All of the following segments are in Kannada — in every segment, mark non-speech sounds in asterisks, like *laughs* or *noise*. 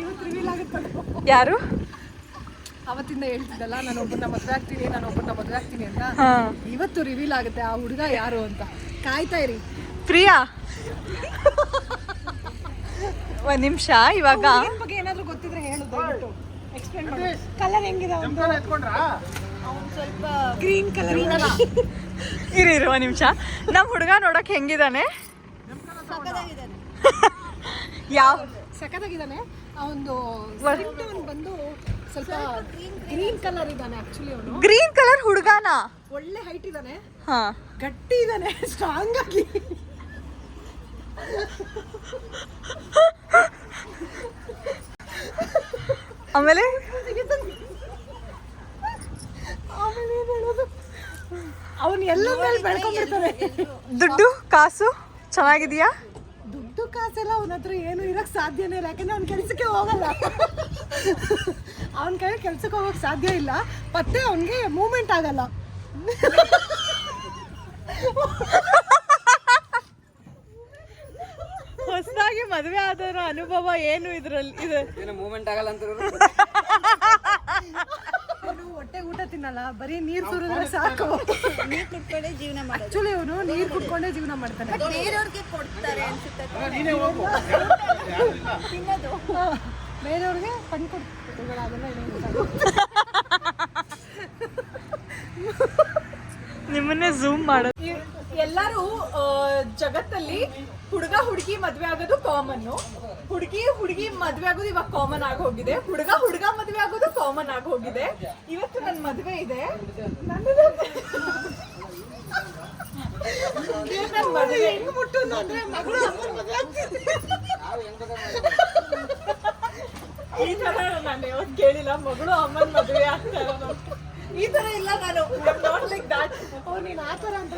ಇವತ್ತು ರಿವೀಲ್ ಆಗುತ್ತೆ ಯಾರು? ಅವತ್ತಿಂದ ಹೇಳ್ತಿದ್ದಲ್ಲ ನಾನು ಒಬ್ಬನ ಮದುವೆ ಆಗ್ತೀನಿ ನಾನು ಒಬ್ಬನ ಮದುವೆ ಆಗ್ತೀನಿ ಅಂತ. ಇವತ್ತು ರಿವೀಲ್ ಆಗುತ್ತೆ ಆ ಹುಡುಗ ಯಾರು ಅಂತ. ಕಾಯ್ತಾ ಇರಿ. ಪ್ರಿಯಾ? ಒಂದ್ ನಿಮಿಷ ಇವಾಗ. ಏನ್ ಬಗ್ಗೆ ಏನಾದ್ರೂ ಗೊತ್ತಿದ್ರೆ ಹೇಳು ದಯವಿಟ್ಟು. ಎಕ್ಸ್ಪ್ಲೇನ್ ಮಾಡಿ. ಕಲರ್ ಹೆಂಗಿದೆ? ಅವ್ನ್ ಸ್ವಲ್ಪ ಗ್ರೀನ್ ಕಲರ್ ಇರಿ ಇರುವ ಒಂದ್ ನಿಮಿಷ. ನಮ್ಮ ಹುಡುಗ ನೋಡಕ್ ಹೆಂಗಿದಾನೆ? *laughs* ಯಾವ ಸಖತ್ತಾಗಿದ್ದಾನೆ. ಅವನು ಬಂದು ಸ್ವಲ್ಪ ಗ್ರೀನ್ ಕಲರ್ ಇದ್ದಾನೆ ಆಕ್ಚುಲಿ ಅವನು. ಗ್ರೀನ್ ಕಲರ್ ಹುಡುಗಾನ? ಒಳ್ಳೆ ಹೈಟ್ ಇದ್ದಾನೆ. ಹಾ. ಗಟ್ಟಿ ಇದ್ದಾನೆ ಸ್ಟ್ರಾಂಗ್ ಆಗಿ. ಆಮೇಲೆ? ಆಮೇಲೆ ಅವನು ಎಲ್ಲ ಮೇಲೆ ಬೆಳ್ಕೊಂಡಿರ್ತಾನೆ ದುಡ್ಡು ಕಾಸು ಚೆನ್ನಾಗಿದೆಯಾ? ಕಾಸೆಲ್ಲ ಅವನ ಹತ್ರ ಏನು ಇರಕ್ ಸಾಧ್ಯನೇ ಇಲ್ಲ. ಯಾಕಂದ್ರೆ ಅವ್ನ ಕೆಲ್ಸಕ್ಕೆ ಹೋಗಲ್ಲ. ಅವನ ಕೈ ಕೆಲ್ಸಕ್ಕೆ ಹೋಗಕ್ ಸಾಧ್ಯ ಇಲ್ಲ. ಮತ್ತೆ ಅವನಿಗೆ ಮೂವ್ಮೆಂಟ್ ಆಗಲ್ಲ. ಹೊಸದಾಗಿ ಮದುವೆ ಆದವರ ಅನುಭವ ಏನು ಇದ್ರಲ್ಲಿ ಇದು? ಏನು ಮೂವ್ಮೆಂಟ್ ಆಗಲ್ಲ ಅಂತ ಅವನು ಹೊಟ್ಟೆ ಊಟ ತಿನ್ನಲ್ಲ ಬರೀ ನೀರ್ ಸುರಿದ್ರೆ ಸಾಕು. ನೀರ್ ಕುಡ್ಕೊಂಡೇ ಜೀವನ ಮಾಡೋದು. ಆಕ್ಚುಲಿ ಅವನು ನೀರ್ ಕುಡ್ಕೊಂಡೇ ಜೀವನ ಮಾಡ್ತಾನೆ. ಬೇರೆಯವ್ರಿಗೆ ಕೊಡ್ತಾರೆ ಅನ್ಸುತ್ತೆ ತಿನ್ನೋದು. ಬೇರೆಯವ್ರಿಗೆ ಕಣ್ ಕೊಡ್ತಾರೆ. ಅದೆಲ್ಲ. *laughs* ನಿಮ್ಮನ್ನೇ ಝೂಮ್ ಮಾಡೋದು. ಎಲ್ಲರೂ ಜಗತ್ತಲ್ಲಿ ಹುಡುಗ ಹುಡುಗಿ ಮದ್ವೆ ಆಗೋದು ಕಾಮನ್ ಹುಡುಗಿ ಹುಡುಗಿ ಮದ್ವೆ ಆಗೋದು ಇವಾಗ ಕಾಮನ್ ಆಗಿ ಹೋಗಿದೆ. ಹುಡುಗ ಹುಡುಗ ಮದ್ವೆ ಆಗೋದು ಕಾಮನ್ ಆಗಿ ಹೋಗಿದೆ. ಇವತ್ತು ನನ್ನ ಮದ್ವೆ ಇದೆ. ಈ ತರ ನಾನು ಯಾವತ್ತು ಕೇಳಿಲ್ಲ. ಮಗಳು ಅಮ್ಮನ ಮದ್ವೆ ಆಗ್ತಾರೆ ಈ ತರ ಇಲ್ಲ ನಾನು. ನಾಟ್ ಲೈಕ್ ದಾಟ್ ಓ ನೀನ್ ಆ ತರ ಅಂತ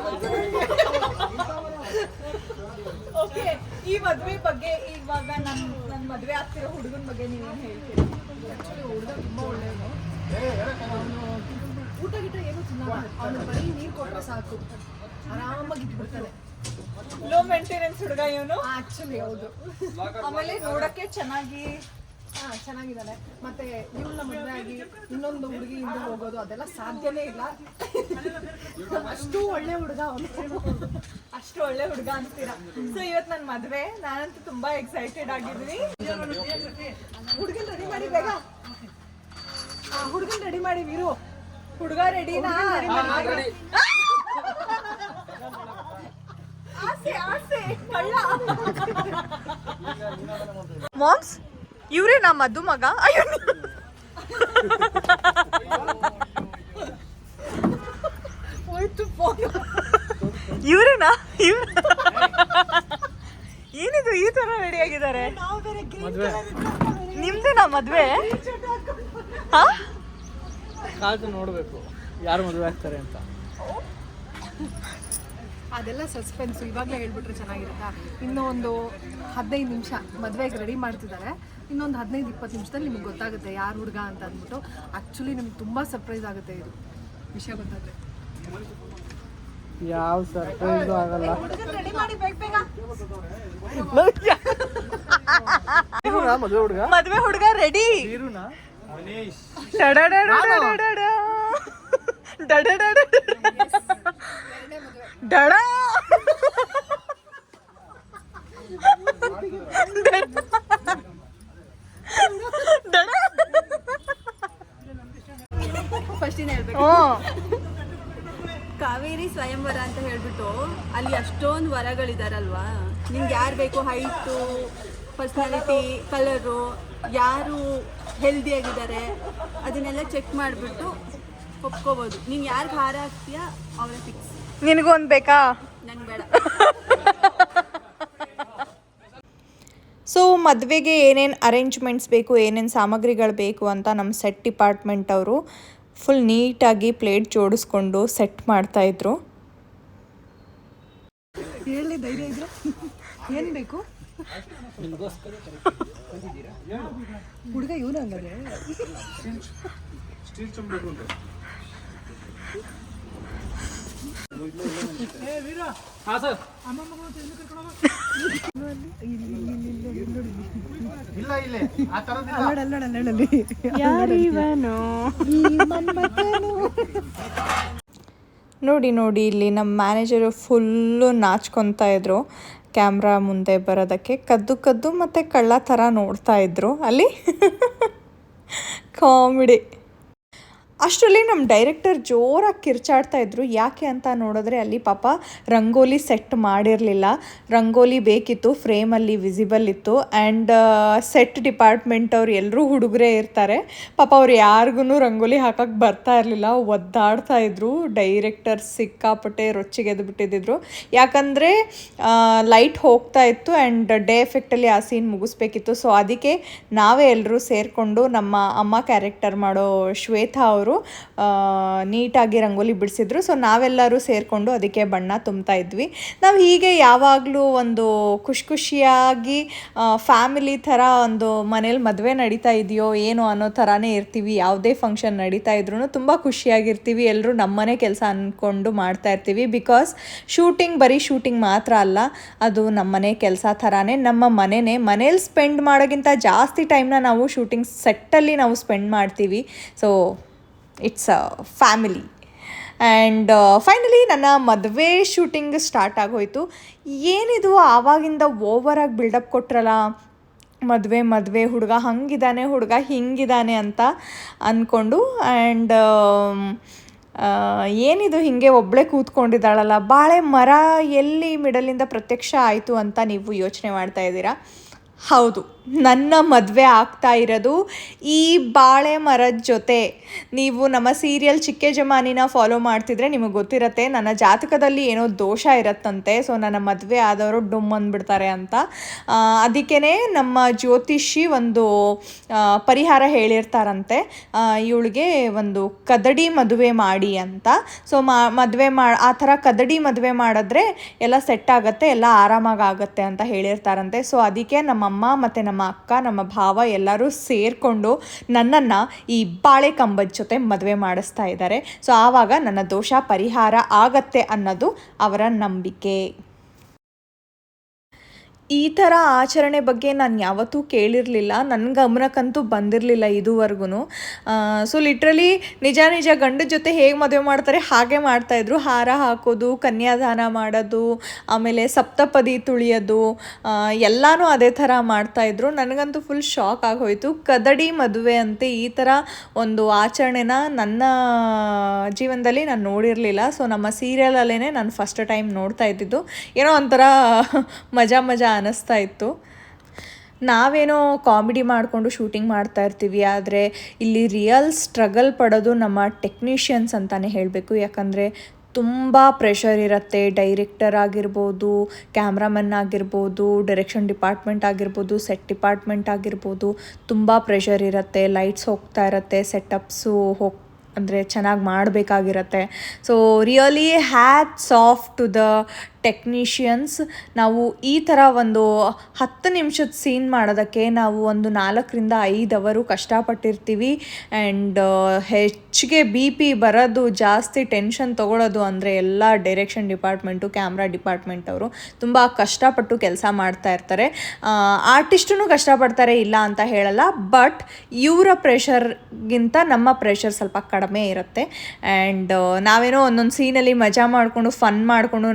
ಓಕೆ ಈ ಮದ್ವೆ ಬಗ್ಗೆ ಇವಾಗ ನನ್ನ ನನ್ನ ಮದುವೆ ಆಗ್ತಿರೋ ಹುಡುಗನ ಬಗ್ಗೆ ನೀವೇನ್ ಹೇಳ್ತೀರಾ? ಹುಡುಗ ತುಂಬಾ ಒಳ್ಳೇದು ಅವನು ಊಟ ಗಿಟ ಏನು ತಿನ್ನಲ್ಲ. ಅವನು ಬರೀ ನೀರ್ ಕೊಟ್ರೆ ಸಾಕು. ಆರಾಮಾಗಿ ಇಟ್ಬಿಡ್ತಾನೆ ಲೋ ಮೇಂಟೆನೆನ್ಸ್ ಹುಡುಗ ಇವನು? ಆಕ್ಚುಲಿ ಹೌದು. ಆಮೇಲೆ ನೋಡಕ್ಕೆ ಚೆನ್ನಾಗಿ ಹಾ ಚೆನ್ನಾಗಿದ್ದಾನೆ ಮತ್ತೆ ಇವಳನ್ನ ಮದುವೆ ಆಗಿ ಇನ್ನೊಂದು ಹುಡುಗಿ ಹಿಂದೆ ಹೋಗೋದು ಅದೆಲ್ಲ ಸಾಧ್ಯನೇ ಇಲ್ಲ. ಅಷ್ಟು ಒಳ್ಳೆ ಹುಡುಗ ಅವನು. ಅಷ್ಟು ಒಳ್ಳೆ ಹುಡುಗ ಅಂತೀರಾ. ಸೊ ಇವತ್ತು ನನ್ನ ಮದುವೆ. ನಾನಂತೂ ತುಂಬಾ ಎಕ್ಸೈಟೆಡ್ ಆಗಿದ್ದೀನಿ. ಹುಡುಗನ್ ರೆಡಿ ಮಾಡಿ ಬೇಗ. ಹುಡುಗನ್ ರೆಡಿ ಮಾಡಿ ವೀರು. ಹುಡುಗ ರೆಡಿನಾ ಆಸೆ ಆಸೆ. ಮಾಮ್ಸ್ ಇವ್ರೇ ನಮ್ಮ ಮದ್ದು ಮಗ? ಅಯ್ಯೋ ಇವರೇನಾ? ಏನಿದು ಈ ತರ ರೆಡಿ ಆಗಿದ್ದಾರೆ? ನಿಮ್ದೇನಾ ಮದ್ವೆ? ಕಾದು ನೋಡಬೇಕು. ಯಾರು ಮದುವೆ ಆಗ್ತಾರೆ ಅಂತ. ಅದೆಲ್ಲ ಸಸ್ಪೆನ್ಸ್ ಇವಾಗಲೇ ಹೇಳ್ಬಿಟ್ರೆ ಚೆನ್ನಾಗಿರುತ್ತಾ? ಇನ್ನೂ ಒಂದು ಹದಿನೈದು ನಿಮಿಷ ಮದುವೆಗೆ ರೆಡಿ ಮಾಡ್ತಿದ್ದಾರೆ. ಇನ್ನೊಂದು ಹದಿನೈದು ಇಪ್ಪತ್ತು ನಿಮಿಷದಲ್ಲಿ ನಿಮ್ಗೆ ಗೊತ್ತಾಗುತ್ತೆ ಯಾರು ಹುಡುಗ ಅಂತ ಅಂದ್ಬಿಟ್ಟು. ಆ್ಯಕ್ಚುಲಿ ನಿಮ್ಗೆ ತುಂಬ ಸರ್ಪ್ರೈಸ್ ಆಗುತ್ತೆ ಇದು. ವಿಷಯ ಗೊತ್ತಾದ್ರೆ. ಯಾವ ಸರ್ಪ್ರೈಸ್ ಆಗಲ್ಲ. ರೆಡಿ ಮಾಡಿ ಬೇಗ ಬೇಗ ಇವ್ನಾ ಮದುವೆ ಹುಡುಗ ಮದ್ವೆ ಹುಡುಗ ರೆಡಿ ಡಡ ಫಸ್ಟ್ ಇನ್ ಹೇಳ್ಬೇಕು. ಕಾವೇರಿ ಸ್ವಯಂವರ ಅಂತ ಹೇಳ್ಬಿಟ್ಟು ಅಲ್ಲಿ ಅಷ್ಟೊಂದು ವರಗಳಿದಾರಲ್ವಾ? ನಿಮ್ಗೆ ಯಾರು ಬೇಕು? ಹೈಟ್ ಪರ್ಸನಾಲಿಟಿ ಕಲರು ಯಾರು ಹೆಲ್ದಿ ಆಗಿದ್ದಾರೆ ಅದನ್ನೆಲ್ಲ ಚೆಕ್ ಮಾಡಿಬಿಟ್ಟು ಒಪ್ಕೋಬೋದು. ನೀನು ಯಾರು ಹಾರ ಆಗ್ತೀಯಾ ಅವರ ಫಿಕ್ಸ್ ನಿನಗೊಂದು ಬೇಕಾ? ನಂಗೆ ಬೇಡ. ಸೊ ಮದುವೆಗೆ ಏನೇನು ಅರೇಂಜ್ಮೆಂಟ್ಸ್ ಬೇಕು ಏನೇನು ಸಾಮಗ್ರಿಗಳು ಬೇಕು ಅಂತ ನಮ್ಮ ಸೆಟ್ ಡಿಪಾರ್ಟ್ಮೆಂಟ್ ಅವರು ಫುಲ್ ನೀಟಾಗಿ ಪ್ಲೇಟ್ ಜೋಡಿಸ್ಕೊಂಡು ಸೆಟ್ ಮಾಡ್ತಾಯಿದ್ರು ಹೇಳಿ ಧೈರ್ಯ ಇದ್ರೆ ಏನು ಬೇಕು? ಹುಡುಗ ಇವನು ಹಂಗಾದ್ರೆ ನೋಡಿ ನೋಡಿ, ಇಲ್ಲಿ ನಮ್ಮ ಮ್ಯಾನೇಜರು ಫುಲ್ಲು ನಾಚ್ಕೊತಾ ಇದ್ರು. ಕ್ಯಾಮ್ರಾ ಮುಂದೆ ಬರೋದಕ್ಕೆ ಕದ್ದು ಕದ್ದು ಮತ್ತೆ ಕಳ್ಳ ಥರ ನೋಡ್ತಾ ಇದ್ರು. ಅಲ್ಲಿ *laughs* ಕಾಮಿಡಿ ಅಷ್ಟರಲ್ಲಿ ನಮ್ಮ ಡೈರೆಕ್ಟರ್ ಜೋರಾಗಿ ಕಿರ್ಚಾಡ್ತಾ ಇದ್ರು. ಯಾಕೆ ಅಂತ ನೋಡಿದ್ರೆ ಅಲ್ಲಿ ಪಾಪ ರಂಗೋಲಿ ಸೆಟ್ ಮಾಡಿರಲಿಲ್ಲ. ರಂಗೋಲಿ ಬೇಕಿತ್ತು, ಫ್ರೇಮಲ್ಲಿ ವಿಸಿಬಲ್ ಇತ್ತು. ಆ್ಯಂಡ್ ಸೆಟ್ ಡಿಪಾರ್ಟ್ಮೆಂಟ್ ಅವ್ರು ಎಲ್ಲರೂ ಹುಡುಗರೇ ಇರ್ತಾರೆ. ಪಾಪ ಅವ್ರು ಯಾರಿಗೂ ರಂಗೋಲಿ ಹಾಕಕ್ಕೆ ಬರ್ತಾ ಇರಲಿಲ್ಲ. ಒದ್ದಾಡ್ತಾ ಇದ್ರು. ಡೈರೆಕ್ಟರ್ ಸಿಕ್ಕಾಪಟ್ಟೆ ರೊಚ್ಚಿಗೆದ್ದು ಬಿಟ್ಟಿದ್ದಿದ್ರು ಯಾಕಂದರೆ ಲೈಟ್ ಹೋಗ್ತಾ ಇತ್ತು. ಆ್ಯಂಡ್ ಡೇ ಎಫೆಕ್ಟಲ್ಲಿ ಆ ಸೀನ್ ಮುಗಿಸ್ಬೇಕಿತ್ತು. ಸೊ, ಅದಕ್ಕೆ ನಾವೇ ಎಲ್ಲರೂ ಸೇರಿಕೊಂಡು ನಮ್ಮ ಅಮ್ಮ ಕ್ಯಾರೆಕ್ಟರ್ ಮಾಡೋ ಶ್ವೇತಾ ಅವರು ನೀಟಾಗಿ ರಂಗೋಲಿ ಬಿಡಿಸಿದ್ರು. ಸೊ ನಾವೆಲ್ಲರೂ ಸೇರಿಕೊಂಡು ಅದಕ್ಕೆ ಬಣ್ಣ ತುಂಬ್ತಾ ಇದ್ವಿ. ನಾವು ಹೀಗೆ ಯಾವಾಗಲೂ ಒಂದು ಖುಷಿ ಖುಷಿಯಾಗಿ ಫ್ಯಾಮಿಲಿ ಥರ ಒಂದು ಮನೇಲಿ ಮದುವೆ ನಡೀತಾ ಇದೆಯೋ ಏನೋ ಅನ್ನೋ ಥರನೇ ಇರ್ತೀವಿ. ಯಾವುದೇ ಫಂಕ್ಷನ್ ನಡೀತಾ ಇದ್ರೂ ತುಂಬ ಖುಷಿಯಾಗಿರ್ತೀವಿ. ಎಲ್ಲರೂ ನಮ್ಮನೆ ಕೆಲಸ ಅಂದ್ಕೊಂಡು ಮಾಡ್ತಾ ಇರ್ತೀವಿ. ಬಿಕಾಸ್ ಶೂಟಿಂಗ್ ಬರೀ ಶೂಟಿಂಗ್ ಮಾತ್ರ ಅಲ್ಲ, ಅದು ನಮ್ಮನೆ ಕೆಲಸ ಥರನೇ, ನಮ್ಮ ಮನೆನೇ. ಮನೇಲಿ ಸ್ಪೆಂಡ್ ಮಾಡೋಕ್ಕಿಂತ ಜಾಸ್ತಿ ಟೈಮ್ನ ನಾವು ಶೂಟಿಂಗ್ ಸೆಟ್ಟಲ್ಲಿ ನಾವು ಸ್ಪೆಂಡ್ ಮಾಡ್ತೀವಿ. So it's a family and finally ನನ್ನ ಮದುವೆ ಶೂಟಿಂಗ್ ಸ್ಟಾರ್ಟ್ ಆಗೋಯ್ತು. ಏನಿದು ಆವಾಗಿಂದ ಓವರಾಗಿ ಬಿಲ್ಡಪ್ ಕೊಟ್ರಲ್ಲ? ಮದುವೆ ಮದುವೆ, ಹುಡುಗ ಹಂಗಿದ್ದಾನೆ ಹುಡುಗ ಹಿಂಗಿದ್ದಾನೆ ಅಂತ ಅಂದ್ಕೊಂಡು ಆ್ಯಂಡ್ ಏನಿದು ಹೀಗೆ ಒಬ್ಬಳೇ ಕೂತ್ಕೊಂಡಿದ್ದಾಳಲ್ಲ? ಬಾಳೆ ಮರ ಎಲ್ಲಿ ಮಿಡಲಿಂದ ಪ್ರತ್ಯಕ್ಷ ಆಯಿತು ಅಂತ ನೀವು ಯೋಚನೆ ಮಾಡ್ತಾ ಇದ್ದೀರಾ? ಹೌದು. ನನ್ನ ಮದುವೆ ಆಗ್ತಾ ಇರೋದು ಈ ಬಾಳೆ ಮರದ ಜೊತೆ. ನೀವು ನಮ್ಮ ಸೀರಿಯಲ್ ಚಿಕ್ಕೆ ಜಮಾನಿನ ಫಾಲೋ ಮಾಡ್ತಿದ್ರೆ ನಿಮಗೆ ಗೊತ್ತಿರತ್ತೆ, ನನ್ನ ಜಾತಕದಲ್ಲಿ ಏನೋ ದೋಷ ಇರತ್ತಂತೆ ಸೊ ನನ್ನ ಮದುವೆ ಆದವರು ಡುಮ್ ಅಂದ್ಬಿಡ್ತಾರೆ ಅಂತ. ಅದಕ್ಕೇ ನಮ್ಮ ಜ್ಯೋತಿಷಿ ಒಂದು ಪರಿಹಾರ ಹೇಳಿರ್ತಾರಂತೆ. ಇವಳಿಗೆ ಒಂದು ಕದಡಿ ಮದುವೆ ಮಾಡಿ ಅಂತ. ಸೊ ಮಾ, ಮದುವೆ ಮಾ, ಆ ಥರ ಕದಡಿ ಮದುವೆ ಮಾಡಿದ್ರೆ ಎಲ್ಲ ಸೆಟ್ ಆಗುತ್ತೆ, ಎಲ್ಲ ಆರಾಮಾಗಿ ಆಗುತ್ತೆ ಅಂತ ಹೇಳಿರ್ತಾರಂತೆ. ಸೊ ಅದಕ್ಕೆ ನಮ್ಮಮ್ಮ ಮತ್ತು ನಮ್ಮ ಅಕ್ಕ, ನಮ್ಮ ಭಾವ ಎಲ್ಲರೂ ಸೇರಿಕೊಂಡು ನನ್ನನ್ನು ಈ ಬಾಳೆ ಕಂಬದ ಜೊತೆ ಮದುವೆ ಮಾಡಿಸ್ತಾ ಇದ್ದಾರೆ. ಸೊ ಆವಾಗ ನನ್ನ ದೋಷ ಪರಿಹಾರ ಆಗತ್ತೆ ಅನ್ನೋದು ಅವರ ನಂಬಿಕೆ. ಈ ಥರ ಆಚರಣೆ ಬಗ್ಗೆ ನಾನು ಯಾವತ್ತೂ ಕೇಳಿರಲಿಲ್ಲ. ನನ್ನ ಗಮನಕ್ಕಂತೂ ಬಂದಿರಲಿಲ್ಲ ಇದುವರೆಗೂ ಸೊ ಲಿಟ್ರಲಿ ನಿಜ ನಿಜ ಗಂಡ ಜೊತೆ ಹೇಗೆ ಮದುವೆ ಮಾಡ್ತಾರೆ ಹಾಗೆ ಮಾಡ್ತಾಯಿದ್ರು ಹಾರ ಹಾಕೋದು, ಕನ್ಯಾದಾನ ಮಾಡೋದು, ಆಮೇಲೆ ಸಪ್ತಪದಿ ತುಳಿಯೋದು ಎಲ್ಲನೂ ಅದೇ ಥರ ಮಾಡ್ತಾಯಿದ್ರು ನನಗಂತೂ ಫುಲ್ ಶಾಕ್ ಆಗೋಯ್ತು. ಕದಡಿ ಮದುವೆ ಅಂತೆ ಈ ಥರ ಒಂದು ಆಚರಣೆನ ನನ್ನ ಜೀವನದಲ್ಲಿ ನಾನು ನೋಡಿರಲಿಲ್ಲ. ಸೊ ನಮ್ಮ ಸೀರಿಯಲಲ್ಲೇ ನಾನು ಫಸ್ಟ್ ಟೈಮ್ ನೋಡ್ತಾ ಇದ್ದಿದ್ದು. ಏನೋ ಒಂಥರ ಮಜಾ ಮಜಾ ಅನ್ನಿಸ್ತಾ ಇತ್ತು. ನಾವೇನೋ ಕಾಮಿಡಿ ಮಾಡಿಕೊಂಡು ಶೂಟಿಂಗ್ ಮಾಡ್ತಾ ಇರ್ತೀವಿ, ಆದರೆ ಇಲ್ಲಿ ರಿಯಲ್ ಸ್ಟ್ರಗಲ್ ಪಡೋದು ನಮ್ಮ ಟೆಕ್ನಿಷಿಯನ್ಸ್ ಅಂತಲೇ ಹೇಳಬೇಕು. ಯಾಕಂದರೆ ತುಂಬ ಪ್ರೆಷರ್ ಇರುತ್ತೆ. ಡೈರೆಕ್ಟರ್ ಆಗಿರ್ಬೋದು ಕ್ಯಾಮ್ರಾಮನ್ ಆಗಿರ್ಬೋದು ಡೈರೆಕ್ಷನ್ ಡಿಪಾರ್ಟ್ಮೆಂಟ್ ಆಗಿರ್ಬೋದು ಸೆಟ್ ಡಿಪಾರ್ಟ್ಮೆಂಟ್ ಆಗಿರ್ಬೋದು, ತುಂಬ ಪ್ರೆಷರ್ ಇರುತ್ತೆ. ಲೈಟ್ಸ್ ಹೋಗ್ತಾ ಇರುತ್ತೆ ಸೆಟಪ್ಸು ಹೋಗ್, ಅಂದರೆ ಚೆನ್ನಾಗಿ ಮಾಡಬೇಕಾಗಿರತ್ತೆ. So really hats off to the technicians ನಾವು ಈ ಥರ ಒಂದು ಹತ್ತು ನಿಮಿಷದ ಸೀನ್ ಮಾಡೋದಕ್ಕೆ ನಾವು ಒಂದು ನಾಲ್ಕರಿಂದ ಐದು ಅವರು ಕಷ್ಟಪಟ್ಟಿರ್ತೀವಿ. ಆ್ಯಂಡ್ ಹೆಚ್ಚಿಗೆ ಬಿ ಪಿ ಬರೋದು, ಜಾಸ್ತಿ ಟೆನ್ಷನ್ ತೊಗೊಳೋದು ಅಂದರೆ ಎಲ್ಲ ಡೈರೆಕ್ಷನ್ ಡಿಪಾರ್ಟ್ಮೆಂಟು ಕ್ಯಾಮ್ರಾ ಡಿಪಾರ್ಟ್ಮೆಂಟ್ ಅವರು ತುಂಬ ಕಷ್ಟಪಟ್ಟು ಕೆಲಸ ಮಾಡ್ತಾ ಇರ್ತಾರೆ. ಆರ್ಟಿಸ್ಟೂ ಕಷ್ಟಪಡ್ತಾರೆ ಇಲ್ಲ ಅಂತ ಹೇಳಲ್ಲ ಬಟ್ ಇವರ ಪ್ರೆಷರ್ಗಿಂತ ನಮ್ಮ ಪ್ರೆಷರ್ ಸ್ವಲ್ಪ ಕಡಿಮೆ ಇರುತ್ತೆ. ಆ್ಯಂಡ್ ನಾವೇನೋ ಒಂದೊಂದು ಸೀನಲ್ಲಿ ಮಜಾ ಮಾಡಿಕೊಂಡು ಫನ್ ಮಾಡಿಕೊಂಡು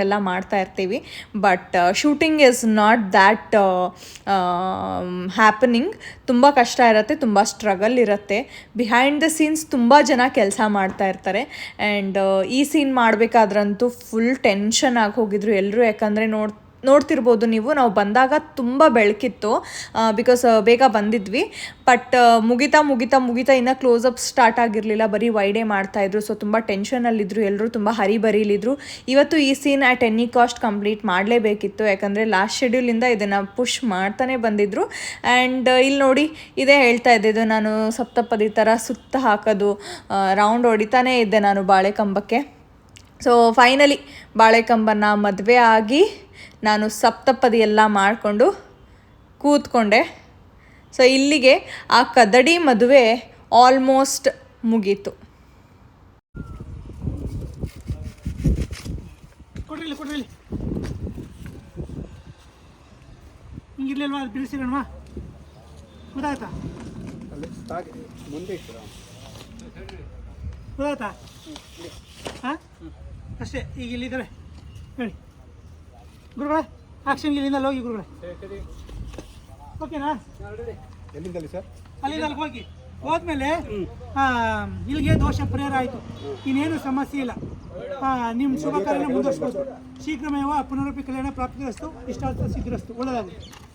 ನಗಾಡ್ಕೊಂಡೆಲ್ಲ ಮಾಡ್ತಾ ಇರ್ತೀವಿ. But shooting is not that happening ತುಂಬ ಕಷ್ಟ ಇರುತ್ತೆ, ತುಂಬ ಸ್ಟ್ರಗಲ್ ಇರುತ್ತೆ. ಬಿಹೈಂಡ್ ದ ಸೀನ್ಸ್ ತುಂಬ ಜನ ಕೆಲಸ ಮಾಡ್ತಾ ಇರ್ತಾರೆ. ಆ್ಯಂಡ್ ಈ ಸೀನ್ ಮಾಡಬೇಕಾದ್ರಂತೂ ಫುಲ್ ಟೆನ್ಷನ್ ಆಗಿ ಹೋಗಿದ್ರು ಎಲ್ಲರೂ ಯಾಕಂದರೆ ನೋಡ್ ನೋಡ್ತಿರ್ಬೋದು ನೀವು. ನಾವು ಬಂದಾಗ ತುಂಬ ಬೆಳಕಿತ್ತು ಬಿಕಾಸ್ ಬೇಗ ಬಂದಿದ್ವಿ. ಬಟ್ ಮುಗಿತಾ ಮುಗಿತಾ ಮುಗಿತಾ ಇನ್ನೂ ಕ್ಲೋಸಪ್ ಸ್ಟಾರ್ಟ್ ಆಗಿರಲಿಲ್ಲ. ಬರೀ ವೈಡೇ ಮಾಡ್ತಾಯಿದ್ರು ಸೊ ತುಂಬ ಟೆನ್ಷನಲ್ಲಿದ್ದರು ಎಲ್ಲರೂ ತುಂಬ ಹರಿಬರಿಲಿದ್ರು ಇವತ್ತು ಈ scene at any cost complete ಮಾಡಲೇಬೇಕಿತ್ತು. ಯಾಕಂದರೆ ಲಾಸ್ಟ್ ಶೆಡ್ಯೂಲಿಂದ ಇದನ್ನು ಪುಷ್ ಮಾಡ್ತಾನೆ ಬಂದಿದ್ದರು ಆ್ಯಂಡ್ ಇಲ್ಲಿ ನೋಡಿ, ಇದೇ ಹೇಳ್ತಾ ಇದ್ದಿದ್ದು ನಾನು ಸಪ್ತಪದಿ ಥರ ಸುತ್ತ ಹಾಕೋದು ರೌಂಡ್ ಹೊಡಿತಾನೇ ಇದ್ದೆ ನಾನು ಬಾಳೆಕಂಬಕ್ಕೆ ಸೊ ಫೈನಲಿ ಬಾಳೆಕಂಬನ ಮದುವೆ ಆಗಿ ನಾನು ಸಪ್ತಪದಿ ಎಲ್ಲ ಮಾಡಿಕೊಂಡು ಕೂತ್ಕೊಂಡೆ. ಸೊ ಇಲ್ಲಿಗೆ ಆ ಕದಡಿ ಮದುವೆ ಆಲ್ಮೋಸ್ಟ್ ಮುಗೀತು. ಗೊತ್ತಾಯ್ತಾ? ಅಷ್ಟೇ ಈಗ ಇಲ್ಲಿದ್ದಾರೆ. ಹೇಳಿ. ಗುರುಗಳೇ ಆಕ್ಷನ್ ಇಲ್ಲಿಂದ ಹೋಗಿ ಗುರುಗಳೇ. ಓಕೆನಾ ಎಲ್ಲಿಂದಲ್ಲಿ ಸರ್? ಅಲ್ಲಿಂದ ಅಲ್ಲಿಗೆ ಹೋಗಿ. ಹೋದ್ಮೇಲೆ ಇಲ್ಲಿಗೆ ದೋಷ ಪರಿಹಾರ ಆಯಿತು. ಇನ್ನೇನು ಸಮಸ್ಯೆ ಇಲ್ಲ. ನಿಮ್ಮ ಶುಭ ಕಾರ್ಯ ಮುಂದುವರಿಸ್ಬೋದು ಶೀಘ್ರಮೇವ ಪುನರಪಿ ಕಲ್ಯಾಣ ಪ್ರಾಪ್ತಿರಸ್ತು ಇಷ್ಟಾರ್ಥ ಸಿದ್ಧಿರಸ್ತು ಒಳ್ಳೆಯದಾಗುತ್ತೆ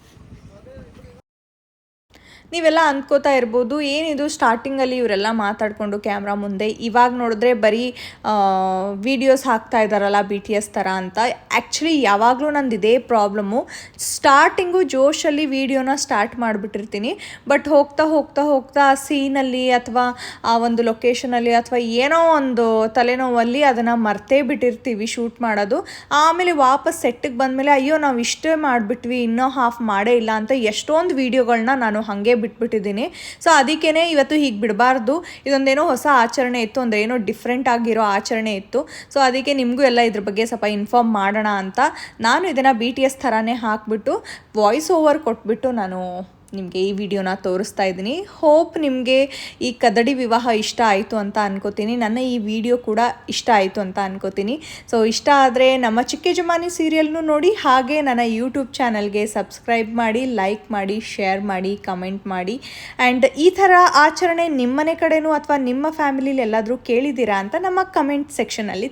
ನೀವೆಲ್ಲ ಅಂದ್ಕೋತಾ ಇರ್ಬೋದು. ಏನಿದು ಸ್ಟಾರ್ಟಿಂಗಲ್ಲಿ ಇವರೆಲ್ಲ ಮಾತಾಡಿಕೊಂಡು ಕ್ಯಾಮ್ರಾ ಮುಂದೆ? ಇವಾಗ ನೋಡಿದ್ರೆ ಬರೀ ವೀಡಿಯೋಸ್ ಹಾಕ್ತಾ ಇದ್ದಾರಲ್ಲ ಬಿ ಟಿ ಎಸ್ ಥರ ಅಂತ. ಆ್ಯಕ್ಚುಲಿ ಯಾವಾಗಲೂ ನಂದು ಇದೇ ಪ್ರಾಬ್ಲಮ್ಮು ಸ್ಟಾರ್ಟಿಂಗು ಜೋಶಲ್ಲಿ ವೀಡಿಯೋನ ಸ್ಟಾರ್ಟ್ ಮಾಡಿಬಿಟ್ಟಿರ್ತೀನಿ. ಬಟ್ ಹೋಗ್ತಾ ಹೋಗ್ತಾ ಹೋಗ್ತಾ ಆ ಸೀನಲ್ಲಿ ಅಥವಾ ಆ ಒಂದು ಲೊಕೇಶನಲ್ಲಿ ಅಥವಾ ಏನೋ ಒಂದು ತಲೆನೋವಲ್ಲಿ ಅದನ್ನು ಮರ್ತೇ ಬಿಟ್ಟಿರ್ತೀವಿ ಶೂಟ್ ಮಾಡೋದು. ಆಮೇಲೆ ವಾಪಸ್ ಸೆಟ್ಟಿಗೆ ಬಂದಮೇಲೆ ಅಯ್ಯೋ ನಾವು ಇಷ್ಟೇ ಮಾಡಿಬಿಟ್ವಿ, ಇನ್ನೂ ಹಾಫ್ ಮಾಡೇ ಇಲ್ಲ ಅಂತ ಎಷ್ಟೊಂದು ವೀಡಿಯೋಗಳನ್ನ ನಾನು ಹಾಗೆ ಬಿಟ್ಬಿಟ್ಟಿದ್ದೀನಿ. ಸೊ ಅದಕ್ಕೇ ಇವತ್ತು ಹೀಗೆ ಬಿಡಬಾರ್ದು. ಇದೊಂದೇನೋ ಹೊಸ ಆಚರಣೆ ಇತ್ತು ಒಂದು ಏನೋ ಡಿಫ್ರೆಂಟ್ ಆಗಿರೋ ಆಚರಣೆ ಇತ್ತು. ಸೊ ಅದಕ್ಕೆ ನಿಮಗೂ ಎಲ್ಲ ಇದ್ರ ಬಗ್ಗೆ ಸ್ವಲ್ಪ ಇನ್ಫಾರ್ಮ್ ಮಾಡೋಣ ಅಂತ. ನಾನು ಇದನ್ನು ಬಿ ಟಿ ಎಸ್ ಥರನೇ ಹಾಕ್ಬಿಟ್ಟು ವಾಯ್ಸ್ ಓವರ್ ಕೊಟ್ಬಿಟ್ಟು ನಾನು ನಿಮಗೆ ಈ ವಿಡಿಯೋನ ತೋರಿಸ್ತಾ ಇದ್ದೀನಿ. ಹೋಪ್ ನಿಮಗೆ ಈ ಕದಡಿ ವಿವಾಹ ಇಷ್ಟ ಆಯಿತು ಅಂತ ಅನ್ಕೋತೀನಿ. ನನ್ನ ಈ ವಿಡಿಯೋ ಕೂಡ ಇಷ್ಟ ಆಯಿತು ಅಂತ ಅನ್ಕೋತೀನಿ. ಸೊ ಇಷ್ಟ ಆದರೆ ನಮ್ಮ ಚಿಕ್ಕ ಜಮಾನಿ ಸೀರಿಯಲ್ನು ನೋಡಿ, ಹಾಗೆ ನನ್ನ ಯೂಟ್ಯೂಬ್ ಚಾನಲ್ಗೆ ಸಬ್ಸ್ಕ್ರೈಬ್ ಮಾಡಿ ಲೈಕ್ ಮಾಡಿ ಶೇರ್ ಮಾಡಿ ಕಮೆಂಟ್ ಮಾಡಿ. ಆ್ಯಂಡ್ ಈ ಥರ ಆಚರಣೆ ನಿಮ್ಮನೆ ಕಡೆನೂ ಅಥವಾ ನಿಮ್ಮ ಫ್ಯಾಮಿಲಿಲಿ ಎಲ್ಲಾದರೂ ಕೇಳಿದ್ದೀರಾ ಅಂತ ನಮ್ಮ ಕಮೆಂಟ್ ಸೆಕ್ಷನಲ್ಲಿ